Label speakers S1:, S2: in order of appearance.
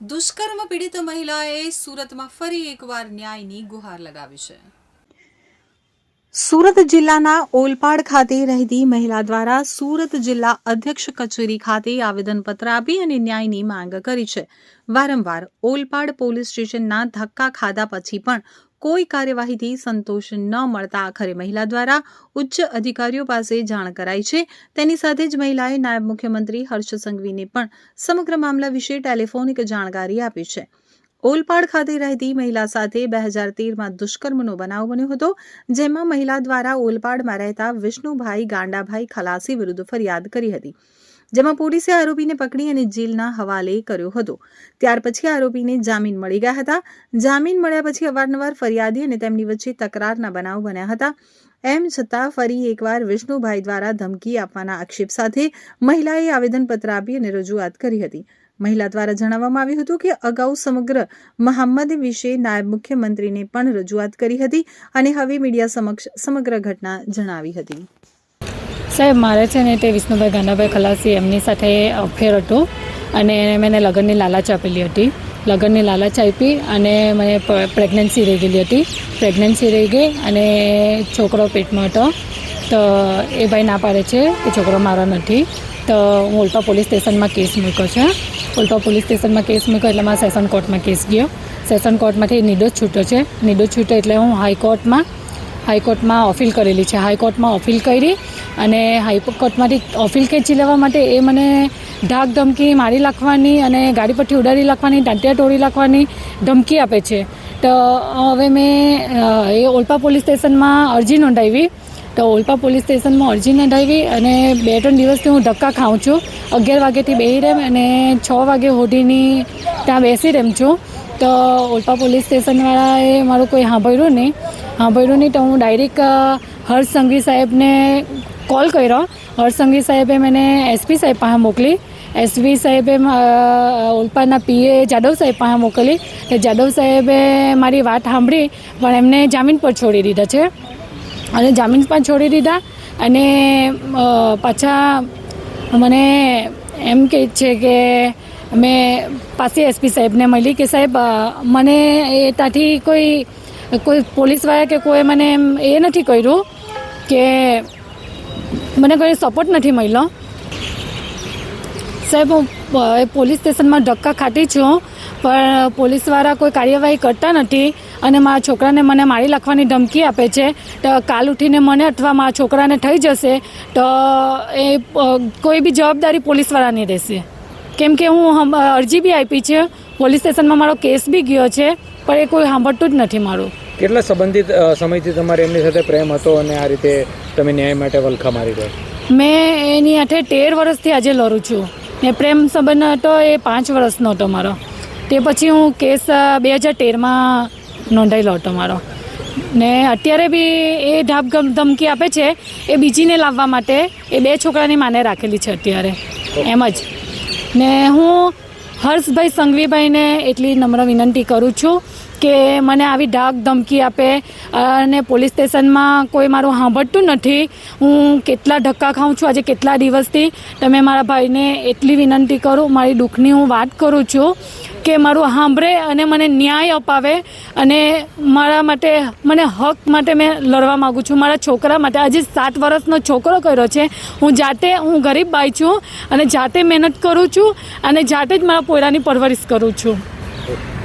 S1: દુષ્કર્મ પીડિત મહિલાએ સુરતમાં ફરી એકવાર ન્યાયની ગુહાર લગાવી છે. સુરત જિલ્લાના ઓલપાડ ખાતે રહેતી મહિલા દ્વારા સુરત જિલ્લા અધ્યક્ષ કચેરી ખાતે આવેદનપત્ર આપી અને ન્યાયની માંગ કરી છે. વારંવાર ઓલપાડ પોલીસ સ્ટેશનના ધક્કા ખાધા પછી પણ કોઈ કાર્યવાહીથી સંતોષ ન મળતા આખરે મહિલા દ્વારા ઉચ્ચ અધિકારીઓ પાસે જાણ કરાઈ છે. તેની સાથે જ મહિલાએ નાયબ મુખ્યમંત્રી હર્ષ સંઘવીને પણ સમગ્ર મામલા વિશે ટેલિફોનિક જાણકારી આપી છે. ઓલપાડ ખાતે રહેતી મહિલા સાથે બે હજાર તેરમાં દુષ્કર્મનો બનાવ બન્યો હતો, જેમાં મહિલા દ્વારા ઓલપાડમાં રહેતા વિષ્ણુભાઈ ગાંડાભાઈ ખલાસી વિરુદ્ધ ફરિયાદ કરી હતી. જેમાં પોલીસે આરોપીને પકડી અને જેલના હવાલે કર્યો હતો. ત્યાર પછી આરોપીને જામીન મળી ગયા હતા. જામીન મળ્યા પછી અવારનવાર ફરિયાદી અને તેમની વચ્ચે તકરારના બનાવ બન્યા હતા. એમ છતાં ફરી એકવાર વિષ્ણુભાઈ દ્વારા ધમકી આપવાના આક્ષેપ સાથે મહિલાએ આવેદનપત્ર આપી અને રજૂઆત કરી હતી. મહિલા દ્વારા જણાવવામાં આવ્યું હતું કે અગાઉ સમગ્ર મહમ્મદ વિશે નાયબ મુખ્યમંત્રીને પણ રજૂઆત કરી હતી અને હવે મીડિયા સમક્ષ સમગ્ર ઘટના જણાવી હતી.
S2: સાહેબ, મારે છે ને તે વિષ્ણુભાઈ ગાનાભાઈ ખલાસી એમની સાથે અફેર હતું અને મેં લગ્નની લાલચ આપેલી હતી. લગ્નની લાલચ આપી અને મને પ્રેગ્નન્સી રહી ગયેલી હતી. પ્રેગ્નન્સી રહી ગઈ અને છોકરો પેટમાં હતો. તો એ ભાઈ ના પાડે છે કે છોકરો મારો નથી. તો હું ઉલ્પા પોલીસ સ્ટેશનમાં કેસ મૂક્યો છે. ઉલ્પા પોલીસ સ્ટેશનમાં કેસ મૂક્યો એટલે મારા સેશન કોર્ટમાં કેસ ગયો. સેશન કોર્ટમાંથી નિર્દોષ છૂટ્યો છે. નિર્દોષ છૂટ્યો એટલે હું હાઈકોર્ટમાં હાઈકોર્ટમાં અપીલ કરેલી છે. હાઈકોર્ટમાં અપીલ કરી અને હાઈકોર્ટમાંથી અપીલ ખેંચી લેવા માટે એ મને ધાક ધમકી મારી નાખવાની અને ગાડી પરથી ઉડાડી નાખવાની ટાંટિયા તોડી નાખવાની ધમકી આપે છે. તો હવે મેં એ ઓલપા પોલીસ સ્ટેશનમાં અરજી નોંધાવી. તો ઓલપા પોલીસ સ્ટેશનમાં અરજી નોંધાવી અને બે ત્રણ દિવસથી હું ધક્કા ખાઉં છું. અગિયાર વાગ્યાથી બેસી રેમ અને છ વાગે હોડીની ત્યાં બેસી રેમ છું. તો ઓલપા પોલીસ સ્ટેશનવાળાએ મારું કોઈ સાંભળ્યું નહીં. સાંભળ્યું નહીં તો હું ડાયરેક્ટ હર્ષ સંઘવી સાહેબને કોલ કર્યો. હર્ષ સંઘવી સાહેબે મને એસપી સાહેબ પાસે મોકલી. એસપી સાહેબે અ, ઓલપાના પીએ જાદવ સાહેબ પાસે મોકલી. જાદવ સાહેબે મારી વાત સાંભળી પણ એમને જામીન પર છોડી દીધા છે. અને જામીન પર છોડી દીધા. અને પાછા મને એમ કહે છે કે મેં પાસે એસપી સાહેબને મળી કે સાહેબ મને એ ત્યાંથી કોઈ કોઈ પોલીસવાળા કે કોઈ મને એમ એ નથી કર્યું કે મને કોઈ સપોર્ટ નથી મળ્યો. સાહેબ, હું પોલીસ સ્ટેશનમાં ધક્કા ખાતી છું, પણ પોલીસવાળા કોઈ કાર્યવાહી કરતા નથી અને મારા છોકરાને મને મારી નાખવાની ધમકી આપે છે. તો કાલ ઉઠીને મને અથવા મારા છોકરાને થઈ જશે, તો એ કોઈ બી જવાબદારી પોલીસવાળાની રહેશે. કેમ કે હું અરજી બી આપી છે. પોલીસ સ્ટેશનમાં મારો કેસ બી ગયો છે પણ એ કોઈ સાંભળતું જ નથી મારું.
S3: કેટલા સંબંધિત સમયથી તમારે એમની સાથે પ્રેમ હતો અને આ રીતે તમે ન્યાય માટે વલખા મારી રહ્યા
S2: મેં એની આઠે તેર વર્ષથી આજે લડું છું. ને પ્રેમ સંબંધ હતો એ પાંચ વર્ષનો હતો મારો. તે પછી હું કેસ બે હજાર તેરમાં નોંધાયેલો હતો મારો. ને અત્યારે બી એ ઢાપ ધમકી આપે છે એ બીજીને લાવવા માટે એ બે છોકરાની માને રાખેલી છે અત્યારે. એમ જ. ને હું હર્ષભાઈ સંઘવીભાઈને એટલી નમ્ર વિનંતી કરું છું કે મને આવી ડાક ધમકી આપે અને પોલીસ સ્ટેશનમાં કોઈ મારું સાંભળતું નથી. હું કેટલા ધક્કા ખાઉં છું, આજે કેટલા દિવસથી? તમે મારા ભાઈને એટલી વિનંતી કરું, મારી દુઃખની હું વાત કરું છું કે મારું સાંભળે અને મને ન્યાય અપાવે અને મારા માટે, મને હક માટે મેં લડવા માગું છું. મારા છોકરા માટે, આજે સાત વર્ષનો છોકરો કર્યો છે. હું જાતે, હું ગરીબ બાઈ છું અને જાતે મહેનત કરું છું અને જાતે જ મારા પોયરાની પરવરિશ કરું છું.